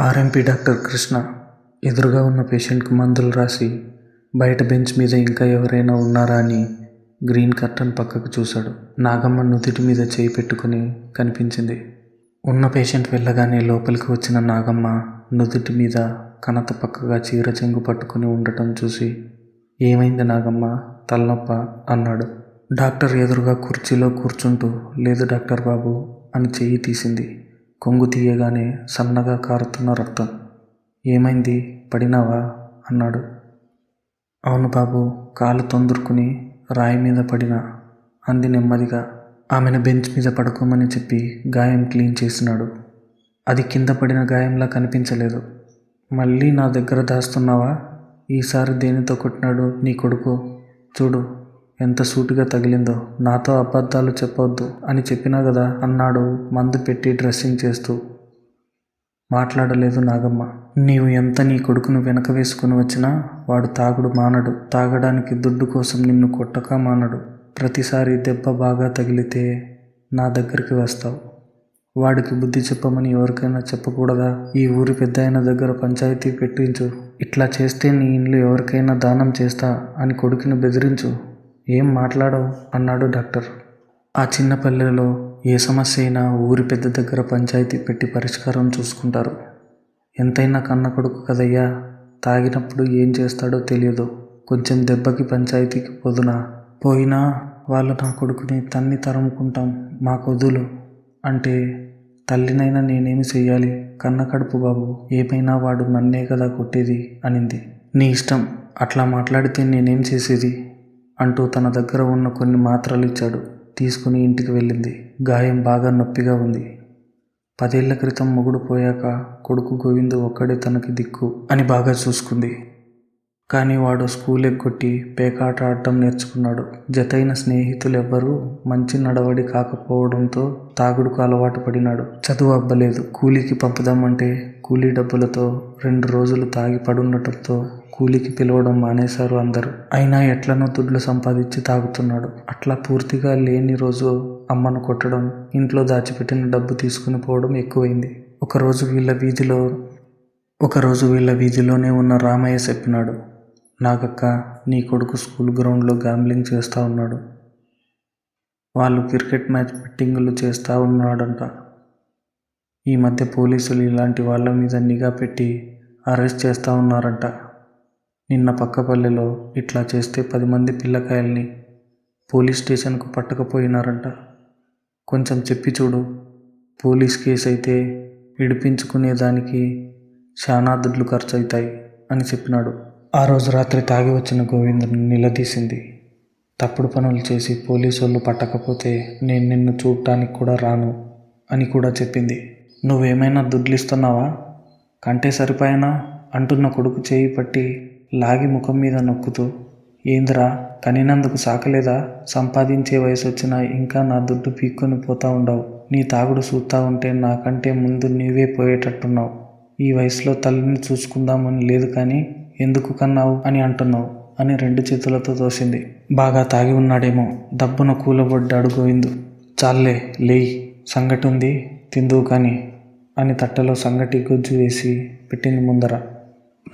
RMP doctor Krishna ఎదురుగా ఉన్న పేషెంట్కి మందులు రాసి బయట బెంచ్ మీద ఇంకా ఎవరైనా ఉన్నారా అని గ్రీన్ కర్టన్ పక్కకు చూశాడు. నాగమ్మ నుదుటి మీద చేయి పెట్టుకుని కనిపించింది. ఉన్న పేషెంట్ వెళ్ళగానే లోపలికి వచ్చిన నాగమ్మ నుదుటి మీద కనత పక్కగా చీర చెంగు పట్టుకుని ఉండటం చూసి ఏమైంది నాగమ్మ? తలనొప్ప? అన్నాడు. డాక్టర్ ఎదురుగా కుర్చీలో కూర్చుంటూ లేదు డాక్టర్ బాబు అని చెయ్యి తీసింది. కొంగు తీయగానే సన్నగా కారుతున్న రక్తం. ఏమైంది? పడినావా? అన్నాడు. అవును బాబు కాలు తొందరుకుని రాయి మీద పడిన? అంది నెమ్మదిగా. ఆమెను బెంచ్ మీద పడుకోమని చెప్పి గాయం క్లీన్ చేసినాడు. అది కింద పడిన గాయంలా కనిపించలేదు. మళ్ళీ నా దగ్గర దాస్తున్నావా? ఈసారి దేనితో కొట్టినాడు నీ కొడుకు? చూడు. ఎంత సూటిగా తగిలిందో. నాతో అబద్ధాలు చెప్పొద్దు అని చెప్పినా కదా అన్నాడు మందు పెట్టి డ్రెస్సింగ్ చేస్తూ. మాట్లాడలేదు నాగమ్మ. నీవు ఎంత నీ కొడుకును వెనక వేసుకుని వచ్చినా వాడు తాగుడు మానడు. తాగడానికి దుడ్డు కోసం నిన్ను కొట్టక మానడు. ప్రతిసారి దెబ్బ బాగా తగిలితే నా దగ్గరికి వస్తావు. వాడికి బుద్ధి చెప్పమని ఎవరికైనా చెప్పకూడదా? ఈ ఊరి పెద్ద దగ్గర పంచాయతీ పెట్టించు. ఇట్లా చేస్తే నీ ఇంట్లో ఎవరికైనా దానం చేస్తా అని కొడుకుని బెదిరించు. ఏం మాట్లాడవు? అన్నాడు డాక్టర్. ఆ చిన్న పల్లెలో ఏ సమస్య అయినా ఊరి పెద్ద దగ్గర పంచాయతీ పెట్టి పరిష్కారం చూసుకుంటారు. ఎంతైనా కన్న కొడుకు కదయ్యా తాగినప్పుడు ఏం చేస్తాడో తెలియదు. కొంచెం దెబ్బకి పంచాయతీకి పొదునా? పోయినా వాళ్ళు నా కొడుకుని తన్ని తరుముకుంటాం మాకు వదులు. అంటే తల్లినైనా నేనేమి చెయ్యాలి? కన్న కడుపు బాబు ఏమైనా వాడు నన్నే కదా కొట్టేది? అనింది. నీ ఇష్టం అట్లా మాట్లాడితే నేనేం చేసేది? అంటూ తన దగ్గర ఉన్న కొన్ని మాత్రలు ఇచ్చాడు. తీసుకుని ఇంటికి వెళ్ళింది. గాయం బాగా నొప్పిగా ఉంది. పదేళ్ళ క్రితం మొగుడు పోయాక కొడుకు గోవిందు ఒక్కడే తనకి దిక్కు అని బాగా చూసుకుంది. కానీ వాడు స్కూల్ ఎగ్గొట్టి పేకాట ఆడటం నేర్చుకున్నాడు. జతైన స్నేహితులెవ్వరూ మంచి నడవడి కాకపోవడంతో తాగుడుకు అలవాటు పడినాడు. చదువు అబ్బలేదు. కూలీకి పంపుదామంటే కూలీ డబ్బులతో రెండు రోజులు తాగి పడుండటంతో కూలికి పిలవడం మానేశారు అందరూ. అయినా ఎట్లనో దుడ్లు సంపాదించి తాగుతున్నాడు. అట్లా పూర్తిగా లేని రోజు అమ్మను కొట్టడం ఇంట్లో దాచిపెట్టిన డబ్బు తీసుకుని పోవడం ఎక్కువైంది. ఒకరోజు వీళ్ళ వీధిలో ఒకరోజు వీళ్ళ వీధిలోనే ఉన్న రామయ్య చెప్పినాడు నాగక్క నీ కొడుకు స్కూల్ గ్రౌండ్లో గ్యాంబ్లింగ్ చేస్తూ ఉన్నాడు. వాళ్ళు క్రికెట్ మ్యాచ్ బెట్టింగులు చేస్తూ ఉన్నాడంట. ఈ మధ్య పోలీసులు ఇలాంటి వాళ్ళ మీద నిఘా పెట్టి అరెస్ట్ చేస్తూ ఉన్నారంట. నిన్న పక్కపల్లెలో ఇట్లా చేస్తే పది మంది పిల్లకాయల్ని పోలీస్ స్టేషన్కు పట్టకపోయినారంట. కొంచెం చెప్పి చూడు. పోలీస్ కేసు అయితే విడిపించుకునేదానికి చాలా దుడ్లు ఖర్చు అవుతాయి అని చెప్పినాడు. ఆ రోజు రాత్రి తాగి వచ్చిన గోవిందుని నిలదీసింది. తప్పుడు పనులు చేసి పోలీసు పట్టకపోతే నేను నిన్ను చూడటానికి కూడా రాను అని కూడా చెప్పింది. నువ్వేమైనా దుడ్లిస్తున్నావా? కంటే సరిపోయినా? అంటున్న కొడుకు చేయి పట్టి లాగి ముఖం మీద నొక్కుతూ ఏందిరా కనినందుకు సాకలేదా? సంపాదించే వయసు వచ్చినా ఇంకా నా దుడ్డు పీక్కొని పోతా ఉండవు. నీ తాగుడు చూస్తా ఉంటే నాకంటే ముందు నీవే పోయేటట్టున్నావు. ఈ వయసులో తల్లిని చూసుకుందామని లేదు కానీ ఎందుకు కన్నావు అని అంటున్నావు అని రెండు చేతులతో తోసింది. బాగా తాగి ఉన్నాడేమో దబ్బున కూలబడ్డాడు గోవిందు చాలే లేయి సంగటి ఉంది తిందువు కానీ అని తట్టలో సంగటి గుజ్జు వేసి పెట్టింది ముందర.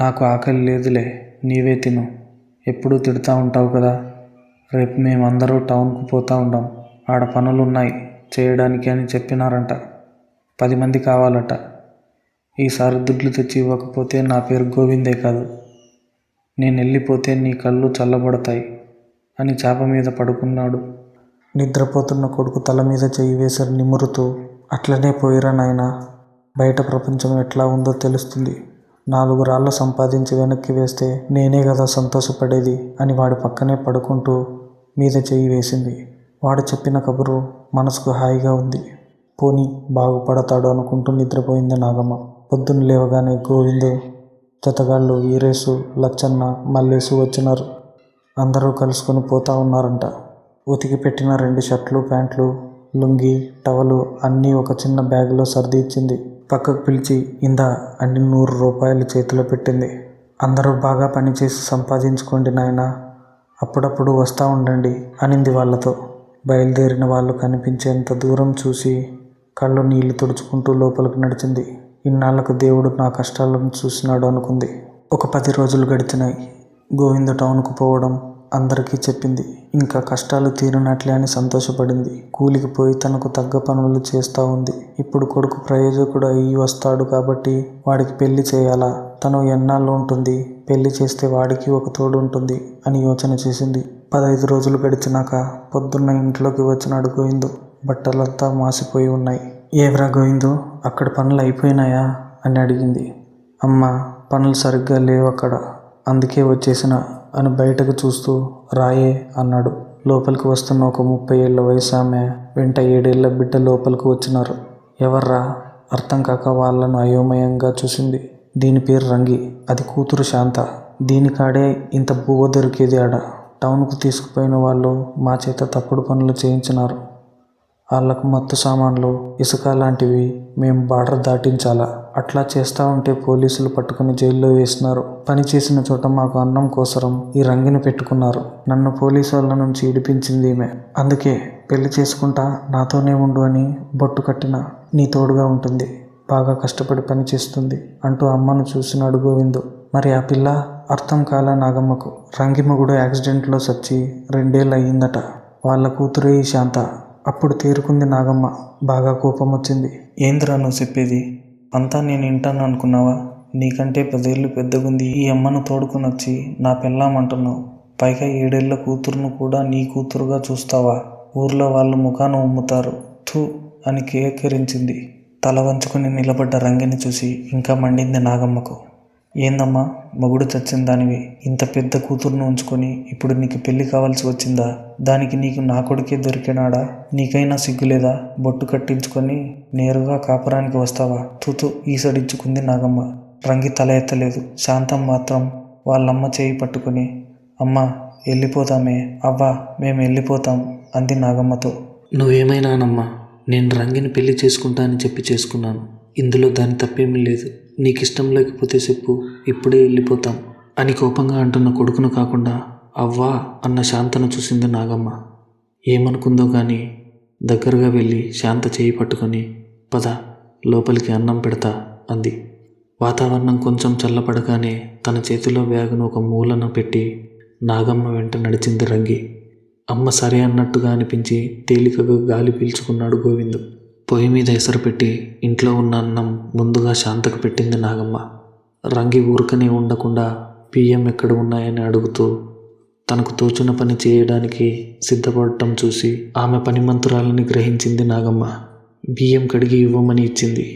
నాకు ఆకలి లేదులే నీవే తిను. ఎప్పుడూ తిడుతూ ఉంటావు కదా. రేపు మేమందరూ టౌన్కు పోతూ ఉంటాం ఆడ పనులున్నాయి చేయడానికి అని చెప్పినారంట. పది మంది కావాలట. ఈసారి దుడ్లు తెచ్చి ఇవ్వకపోతే నా పేరు గోవిందే కాదు. నేను వెళ్ళిపోతే నీ కళ్ళు చల్లబడతాయి అని చేప మీద పడుకున్నాడు. నిద్రపోతున్న కొడుకు తల మీద చెయ్యి వేసరి నిమురుతూ అట్లనే పోయిరా నాయనా బయట ప్రపంచం ఎట్లా ఉందో తెలుస్తుంది. నాలుగు రాళ్ళు సంపాదించి వెనక్కి వేస్తే నేనే కదా సంతోషపడేది అని వాడి పక్కనే పడుకుంటూ మీద చెయ్యి వేసింది. వాడు చెప్పిన కబురు మనసుకు హాయిగా ఉంది. పోని బాగుపడతాడు అనుకుంటూ నిద్రపోయింది నాగమ్మ. పొద్దున్న లేవగానే గోవిందు జతగాళ్ళు వీరేసు లచ్చన్న మల్లేసు వచ్చినారు. అందరూ కలుసుకొని పోతా ఉన్నారంట. ఉతికి పెట్టిన రెండు షర్ట్లు ప్యాంట్లు లుంగి టవలు అన్నీ ఒక చిన్న బ్యాగులో సర్ది ఇచ్చింది. పక్కకు పిలిచి ఇందా అన్ని నూరు రూపాయలు చేతిలో పెట్టింది. అందరూ బాగా పనిచేసి సంపాదించుకోండి నాయన. అప్పుడప్పుడు వస్తూ ఉండండి అనింది వాళ్ళతో. బయలుదేరిన వాళ్ళు కనిపించేంత దూరం చూసి కళ్ళు నీళ్ళు తుడుచుకుంటూ లోపలికి నడిచింది. ఇన్నాళ్ళకు దేవుడు నా కష్టాలను చూసినాడు అనుకుంది. ఒక పది రోజులు గడిచినాయి. గోవింద టౌన్కు పోవడం అందరికీ చెప్పింది. ఇంకా కష్టాలు తీరినట్లే అని సంతోషపడింది. కూలికి పోయి తనకు తగ్గ పనులు చేస్తూ ఉంది. ఇప్పుడు కొడుకు ప్రయోజకుడు అయ్యి వస్తాడు కాబట్టి వాడికి పెళ్ళి చేయాలా? తను ఎన్నాళ్ళు ఉంటుంది? పెళ్ళి చేస్తే వాడికి ఒక తోడు ఉంటుంది అని యోచన చేసింది. పదహైదు రోజులు గడిచినాక పొద్దున్న ఇంట్లోకి వచ్చినాడు గోవిందు. బట్టలంతా మాసిపోయి ఉన్నాయి. ఏవరా గోయిందో అక్కడ పనులు అయిపోయినాయా? అని అడిగింది. అమ్మ పనులు సరిగ్గా లేవు అక్కడ. అందుకే వచ్చేసిన అని బయటకు చూస్తూ రాయే అన్నాడు. లోపలికి వస్తున్న ఒక ముప్పై ఏళ్ళ వయసు ఆమె వెంట ఏడేళ్ళ బిడ్డ లోపలికి వచ్చినారు. ఎవర్రా? అర్థం కాక వాళ్ళను అయోమయంగా చూసింది. దీని పేరు రంగి. అది కూతురు శాంత. దీని కాడే ఇంత బువ్వ దొరికేది ఆడ. టౌన్కు తీసుకుపోయిన వాళ్ళు మా చేత తప్పుడు పనులు చేయించినారు. వాళ్ళకు మత్తు సామాన్లు ఇసుక లాంటివి మేము బార్డర్ దాటించాలా. అట్లా చేస్తా ఉంటే పోలీసులు పట్టుకుని జైల్లో వేసినారు. పని చేసిన చోట మాకు అన్నం కోసరం ఈ రంగిని పెట్టుకున్నారు. నన్ను పోలీసు వాళ్ళ నుంచి ఇడిపించింది ఈమె. అందుకే పెళ్ళి చేసుకుంటా నాతోనే ఉండు అని బొట్టు కట్టిన నీ తోడుగా ఉంటుంది. బాగా కష్టపడి పని చేస్తుంది అంటూ అమ్మను చూసినాడు గోవిందు మరి ఆ పిల్ల అర్థం కాల నాగమ్మకు. రంగిమగుడు యాక్సిడెంట్లో చచ్చి రెండేళ్ళు అయ్యిందట వాళ్ళ కూతురే ఈ శాంత. అప్పుడు తేరుకుంది నాగమ్మ. బాగా కోపం వచ్చింది ఏందిరా నువ్వు చెప్పేది? అంతా నేను వింటాను అనుకున్నావా? నీకంటే పదేళ్ళు పెద్దగుంది. ఈ అమ్మను తోడుకుని వచ్చి నా పెళ్ళామంటున్నావు. పైగా ఏడేళ్ళ కూతురును కూడా నీ కూతురుగా చూస్తావా? ఊర్లో వాళ్ళు ముఖాన ఉమ్ముతారు. థూ! అని కేకరించింది. తల వంచుకుని నిలబడ్డ రంగిని చూసి ఇంకా మండింది నాగమ్మకు. ఏందమ్మా? మొగుడు చచ్చిన దానివి ఇంత పెద్ద కూతురును ఉంచుకొని ఇప్పుడు నీకు పెళ్ళి కావాల్సి వచ్చిందా? దానికి నీకు నా కొడుకే దొరికినాడా? నీకైనా సిగ్గులేదా? బొట్టు కట్టించుకొని నేరుగా కాపురానికి వస్తావా? తుతు ఈసడించుకుంది నాగమ్మ. రంగి తల ఎత్తలేదు. శాంతం మాత్రం వాళ్ళమ్మ చేయి పట్టుకొని అమ్మ వెళ్ళిపోతామే. అవ్వా మేము వెళ్ళిపోతాం అంది నాగమ్మతో. నువ్వేమైనానమ్మా? నేను రంగిని పెళ్ళి చేసుకుంటా అని చెప్పి చేసుకున్నాను. ఇందులో దాని తప్పేమీ లేదు. నీకు ఇష్టం లేకపోతే చెప్పు ఇప్పుడే వెళ్ళిపోతాం అని కోపంగా అంటున్న కొడుకును కాకుండా అవ్వా అన్న శాంతను చూసింది నాగమ్మ. ఏమనుకుందో కానీ దగ్గరగా వెళ్ళి శాంత చేయి పట్టుకొని పద లోపలికి అన్నం పెడతా అంది. వాతావరణం కొంచెం చల్లపడగానే తన చేతిలో బ్యాగును ఒక మూలన పెట్టి నాగమ్మ వెంట నడిచింది రంగి. అమ్మ సరే అన్నట్టుగా అనిపించి తేలికగా గాలి పీల్చుకున్నాడు గోవిందు. పొయ్యి మీద ఎసరు పెట్టి ఇంట్లో ఉన్న అన్నం ముందుగా శాంతకు పెట్టింది నాగమ్మ. రంగి ఊరకనే ఉండకుండా బియ్యం ఎక్కడ ఉన్నాయని అడుగుతూ తనకు తోచిన పని చేయడానికి సిద్ధపడటం చూసి ఆమె పనిమంతురాలని గ్రహించింది నాగమ్మ. బియ్యం కడిగి ఇవ్వమని ఇచ్చింది.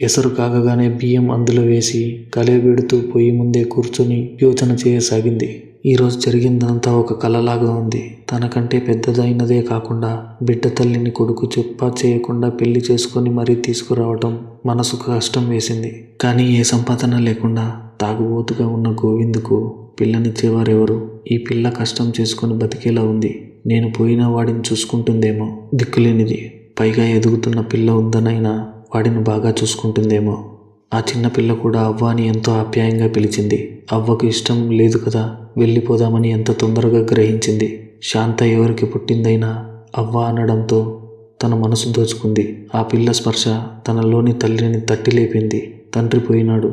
ఎసరు కాగగానే బియ్యం అందులో వేసి కలయబెడుతూ పొయ్యి ముందే కూర్చొని యోచన చేయసాగింది. ఈరోజు జరిగిందంతా ఒక కలలాగా ఉంది. తనకంటే పెద్దదైనదే కాకుండా బిడ్డ తల్లిని కొడుకు చెప్పా చేయకుండా పెళ్ళి చేసుకొని మరీ తీసుకురావటం మనసుకు కష్టం వేసింది. కానీ ఏ సంపాదన లేకుండా తాగుబోతుగా ఉన్న గోవిందుకు పిల్లనిచ్చేవారెవరు? ఈ పిల్ల కష్టం చేసుకొని బతికేలా ఉంది. నేను పోయిన వాడిని చూసుకుంటుందేమో? దిక్కులేనిది. పైగా ఎదుగుతున్న పిల్ల ఉందనైనా వాడిని బాగా చూసుకుంటుందేమో. ఆ చిన్నపిల్ల కూడా అవ్వ అని ఎంతో ఆప్యాయంగా పిలిచింది. అవ్వకు ఇష్టం లేదు కదా వెళ్ళిపోదామని ఎంత తొందరగా గ్రహించింది. శాంత ఎవరికి పుట్టిందైనా అవ్వ అనడంతో తన మనసు దోచుకుంది. ఆ పిల్ల స్పర్శ తనలోని తల్లిని తట్టి లేపింది. తండ్రి పోయినాడు.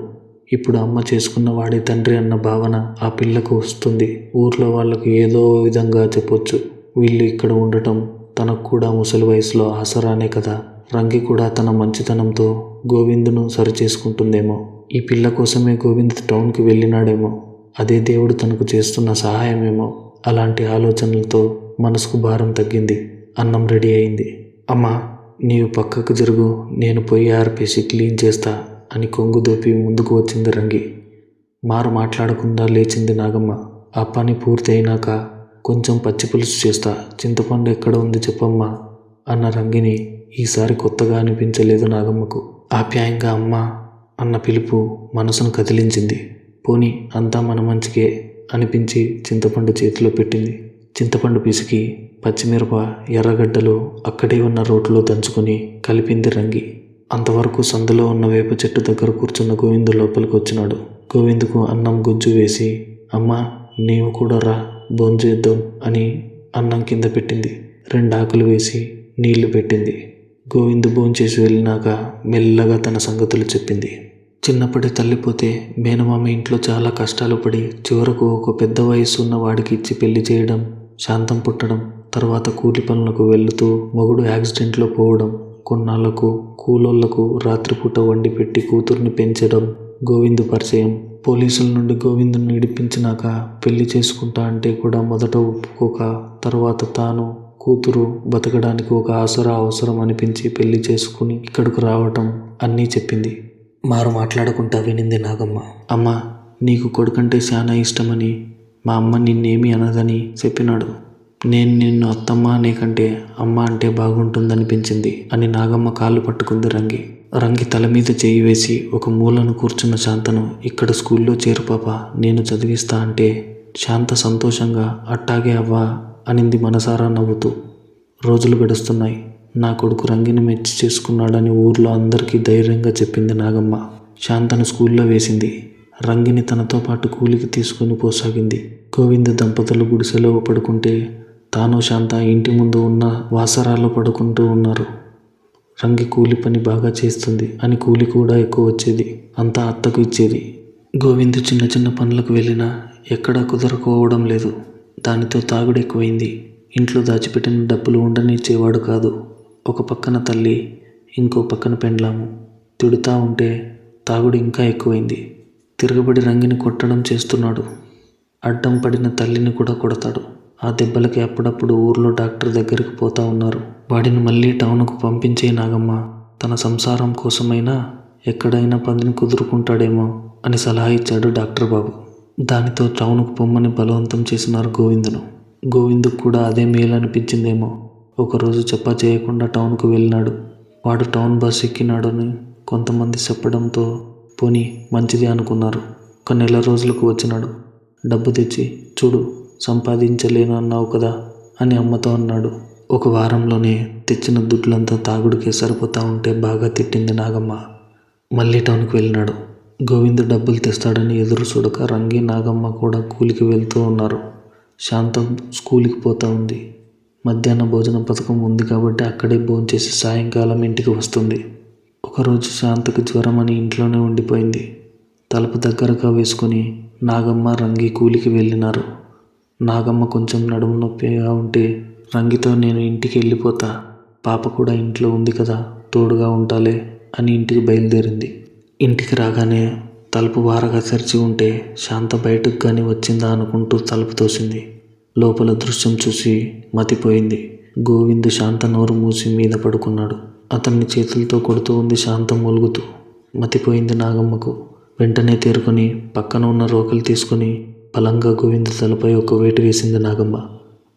ఇప్పుడు అమ్మ చేసుకున్న వాడి తండ్రి అన్న భావన ఆ పిల్లకు వస్తుంది. ఊర్లో వాళ్ళకు ఏదో విధంగా చెప్పొచ్చు. వీళ్ళు ఇక్కడ ఉండటం తనకు కూడా ముసలి వయసులో ఆసరానే కదా. రంగి కూడా తన మంచితనంతో గోవిందును సరిచేసుకుంటుందేమో. ఈ పిల్ల కోసమే గోవింద్ టౌన్కి వెళ్ళినాడేమో. అదే దేవుడు తనకు చేస్తున్న సహాయమేమో. అలాంటి ఆలోచనలతో మనసుకు భారం తగ్గింది. అన్నం రెడీ అయింది. అమ్మా నీవు పక్కకు జరుగు. నేను పొయ్యి ఆర్పేసి క్లీన్ చేస్తా అని కొంగు దోపి ముందుకు వచ్చింది రంగి. మారు మాట్లాడకుండా లేచింది నాగమ్మ. ఆ పని పూర్తయినాక కొంచెం పచ్చి పులుసు చేస్తా. చింతపండు ఎక్కడ ఉంది చెప్పమ్మా. అన్న రంగిని ఈసారి కొత్తగా అనిపించలేదు నాగమ్మకు. ఆప్యాయంగా అమ్మ అన్న పిలుపు మనసును కదిలించింది. పోని అంతా మన మంచికే అనిపించి చింతపండు చేతిలో పెట్టింది. చింతపండు పిసికి పచ్చిమిరప ఎర్రగడ్డలు అక్కడే ఉన్న రోట్లో దంచుకొని కలిపింది రంగి. అంతవరకు సందులో ఉన్న వేప చెట్టు దగ్గర కూర్చున్న గోవిందు లోపలికి వచ్చినాడు. గోవిందుకు అన్నం గుజ్జు వేసి అమ్మా నీవు కూడా రా భోంచేద్దాం అని అన్నం కింద పెట్టింది. రెండు ఆకులు వేసి నీళ్ళు పెట్టింది. గోవింద్ భోంచేసి వెళ్ళినాక మెల్లగా తన సంగతులు చెప్పింది. చిన్నప్పటి తల్లిపోతే మేనమామ ఇంట్లో చాలా కష్టాలు పడి చివరకు ఒక పెద్ద వయసు ఉన్న వాడికి ఇచ్చి పెళ్ళి చేయడం శాంతం పుట్టడం తర్వాత కూలి పనులకు వెళుతూ మొగుడు యాక్సిడెంట్లో పోవడం కొన్నాళ్ళకు కూలోళ్ళకు రాత్రిపూట వండి పెట్టి కూతుర్ని పెంచడం గోవిందు పరిచయం. పోలీసుల నుండి గోవిందుని ఇడిపించినాక పెళ్ళి చేసుకుంటా అంటే కూడా మొదట ఒప్పుకోక తర్వాత తాను కూతురు బతకడానికి ఒక ఆసరా అవసరం అనిపించి పెళ్ళి చేసుకుని ఇక్కడికి రావటం అన్నీ చెప్పింది. మారు మాట్లాడకుండా వినింది నాగమ్మ. అమ్మ నీకు కొడుకంటే చాలా ఇష్టమని మా అమ్మ నిన్నేమి అనదని చెప్పినాడు. నేను నిన్ను అత్తమ్మ అనే కంటే అమ్మ అంటే బాగుంటుందనిపించింది అని నాగమ్మ కాళ్ళు పట్టుకుంది రంగి. రంగి తల మీద చేయి వేసి ఒక మూలను కూర్చున్న శాంతను ఇక్కడ స్కూల్లో చేరు పాప నేను చదివిస్తా అంటే శాంత సంతోషంగా అట్టాగే అవ్వా అనింది మనసారా నవ్వుతూ. రోజులు గడుస్తున్నాయి. నా కొడుకు రంగిని మెచ్చి చేసుకున్నాడని ఊర్లో అందరికీ ధైర్యంగా చెప్పింది నాగమ్మ. శాంతను స్కూల్లో వేసింది. రంగిని తనతో పాటు కూలికి తీసుకుని పోసాగింది. గోవింద దంపతులు గుడిసెలో పడుకుంటే తాను శాంత ఇంటి ముందు ఉన్న వాసరాల్లో పడుకుంటూ ఉన్నారు. రంగి కూలి పని బాగా చేస్తుంది అని కూలి కూడా ఎక్కువ వచ్చేది. అంతా అత్తకు ఇచ్చేది. గోవింద్ చిన్న చిన్న పనులకు వెళ్ళినా ఎక్కడా కుదరకపోవడం లేదు. దానితో తాగుడు ఎక్కువైంది. ఇంట్లో దాచిపెట్టిన డబ్బులు ఉండనిచ్చేవాడు కాదు. ఒక పక్కన తల్లి ఇంకో పక్కన పెండ్లాము. తిడుతా ఉంటే తాగుడు ఇంకా ఎక్కువైంది. తిరగబడి రంగిని కొట్టడం చేస్తున్నాడు. అడ్డం పడిన తల్లిని కూడా కొడతాడు. ఆ దెబ్బలకి అప్పుడప్పుడు ఊర్లో డాక్టర్ దగ్గరికి పోతా ఉన్నారు. వాడిని మళ్ళీ టౌన్కు పంపించే నాగమ్మ తన సంసారం కోసమైనా ఎక్కడైనా పందిని కుదురుకుంటాడేమో అని సలహా ఇచ్చాడు డాక్టర్ బాబు. దానితో టౌన్కు పొమ్మని బలవంతం చేసినారు గోవిందును గోవిందుకు కూడా అదే మేలు అనిపించిందేమో ఒకరోజు చెప్పా చేయకుండా టౌన్కు వెళ్ళినాడు. వాడు టౌన్ బస్ ఎక్కినాడని కొంతమంది చెప్పడంతో పోనీ మంచిది అనుకున్నారు. ఒక నెల రోజులకు వచ్చినాడు. డబ్బు తెచ్చి చూడు సంపాదించలేను అన్నావు కదా అని అమ్మతో అన్నాడు. ఒక వారంలోనే తెచ్చిన దుడ్లంతా తాగుడికే సరిపోతా ఉంటే బాగా తిట్టింది నాగమ్మ. మళ్ళీ టౌన్కి వెళ్ళినాడు. గోవింద్ డబ్బులు తెస్తాడని ఎదురు చూడక రంగి నాగమ్మ కూడా కూలికి వెళ్తూ ఉన్నారు. శాంతం స్కూల్కి పోతా ఉంది. మధ్యాహ్న భోజన పథకం ఉంది కాబట్టి అక్కడే భోంచేసి సాయంకాలం ఇంటికి వస్తుంది. ఒకరోజు శాంతకు జ్వరం అని ఇంట్లోనే ఉండిపోయింది. తలుపు దగ్గరగా వేసుకుని నాగమ్మ రంగి కూలికి వెళ్ళినారు. నాగమ్మ కొంచెం నడుము నొప్పిగా ఉంటే రంగితో నేను ఇంటికి వెళ్ళిపోతా. పాప కూడా ఇంట్లో ఉంది కదా తోడుగా ఉంటాలే అని ఇంటికి బయలుదేరింది. ఇంటికి రాగానే తలుపు వారగా తెరిచి ఉంటే శాంత బయటకు కానీ వచ్చిందా అనుకుంటూ తలుపు తోసింది. లోపల దృశ్యం చూసి మతిపోయింది. గోవిందు శాంత నోరు మూసి మీద పడుకున్నాడు. అతన్ని చేతులతో కొడుతూ ఉంది శాంత మూలుగుతూ. మతిపోయింది నాగమ్మకు. వెంటనే తేరుకొని పక్కన ఉన్న రోకలు తీసుకుని బలంగా గోవిందు తలపై ఒక వేటు వేసింది నాగమ్మ.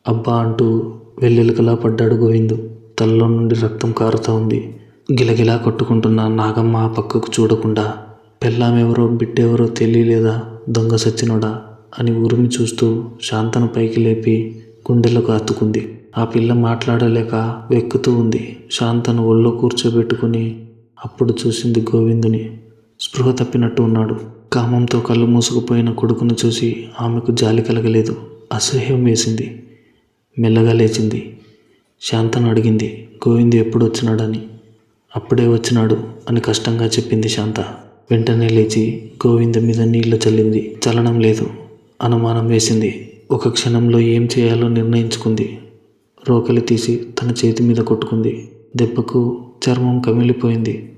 అబ్బా అంటూ వెల్లెలుకలా పడ్డాడు గోవిందు. తలలో నుండి రక్తం కారుతా ఉంది. గిలగిలా కొట్టుకుంటున్న నాగమ్మ ఆ పక్కకు చూడకుండా పెళ్ళామెవరో బిడ్డెవరో తెలియలేదా దొంగ సచ్చినోడా అని ఉరిమి చూస్తూ శాంతను పైకి లేపి గుండెలకు అత్తుకుంది ఆ పిల్ల మాట్లాడలేక వెక్కుతూ ఉంది. శాంతను ఒళ్ళో కూర్చోబెట్టుకుని అప్పుడు చూసింది గోవిందుని. స్పృహ తప్పినట్టు ఉన్నాడు. కామంతో కళ్ళు మూసుకుపోయిన కొడుకును చూసి ఆమెకు జాలి కలగలేదు. అసహ్యం వేసింది. మెల్లగా లేచింది. శాంతను అడిగింది గోవిందు ఎప్పుడు వచ్చినాడని? అప్పుడే వచ్చినాడు అని కష్టంగా చెప్పింది శాంత. వెంటనే లేచి గోవింద మీద నీళ్ళు చల్లింది. చలనం లేదు. అనుమానం వేసింది. ఒక క్షణంలో ఏం చేయాలో నిర్ణయించుకుంది. రోకలి తీసి తన చేతి మీద కొట్టుకుంది. దెబ్బకు చర్మం కమిలిపోయింది.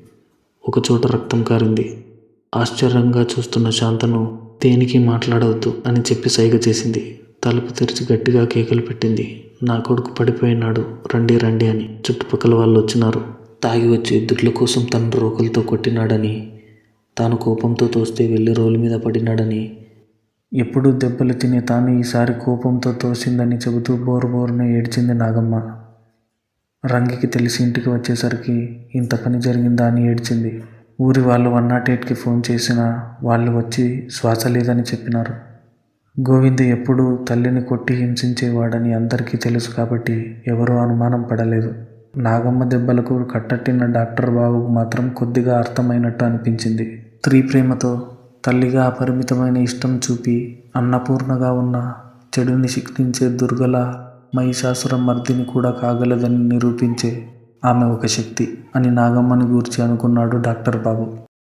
ఒకచోట రక్తం కారింది. ఆశ్చర్యంగా చూస్తున్న శాంతను దేనికి మాట్లాడవద్దు అని చెప్పి సైగ చేసింది. తలుపు తెరిచి గట్టిగా కేకలు పెట్టింది. నా కొడుకు పడిపోయినాడు. రండి రండి అని చుట్టుపక్కల వాళ్ళు వచ్చినారు తాగి వచ్చి దుడ్ల కోసం తన రోకలతో కొట్టినాడని తాను కోపంతో తోస్తే వెళ్ళి రోలు మీద పడినాడని. ఎప్పుడూ దెబ్బలు తినే తాను ఈసారి కోపంతో తోసిందని చెబుతూ బోరు బోరున ఏడ్చింది నాగమ్మ. రంగికి తెలిసి ఇంటికి వచ్చేసరికి ఇంత పని జరిగిందా అని ఏడ్చింది. ఊరి వాళ్ళు వన్ నాట్ ఎయిట్కి ఫోన్ చేసినా వాళ్ళు వచ్చి శ్వాస లేదని చెప్పినారు. గోవింద్ ఎప్పుడూ తల్లిని కొట్టి హింసించేవాడని అందరికీ తెలుసు కాబట్టి ఎవరూ అనుమానం పడలేదు. నాగమ్మ దెబ్బలకు కట్టట్టిన డాక్టర్ బాబుకు మాత్రం కొద్దిగా అర్థమైనట్టు అనిపించింది. స్త్రీ ప్రేమతో తల్లిగా అపరిమితమైన ఇష్టం చూపి అన్నపూర్ణగా ఉన్న చెడుని శిక్షించే దుర్గల మహిషాసుర మర్దిని కూడా కాగలదని నిరూపించే ఆమె ఒక శక్తి అని నాగమ్మని గూర్చి అనుకున్నాడు డాక్టర్ బాబు.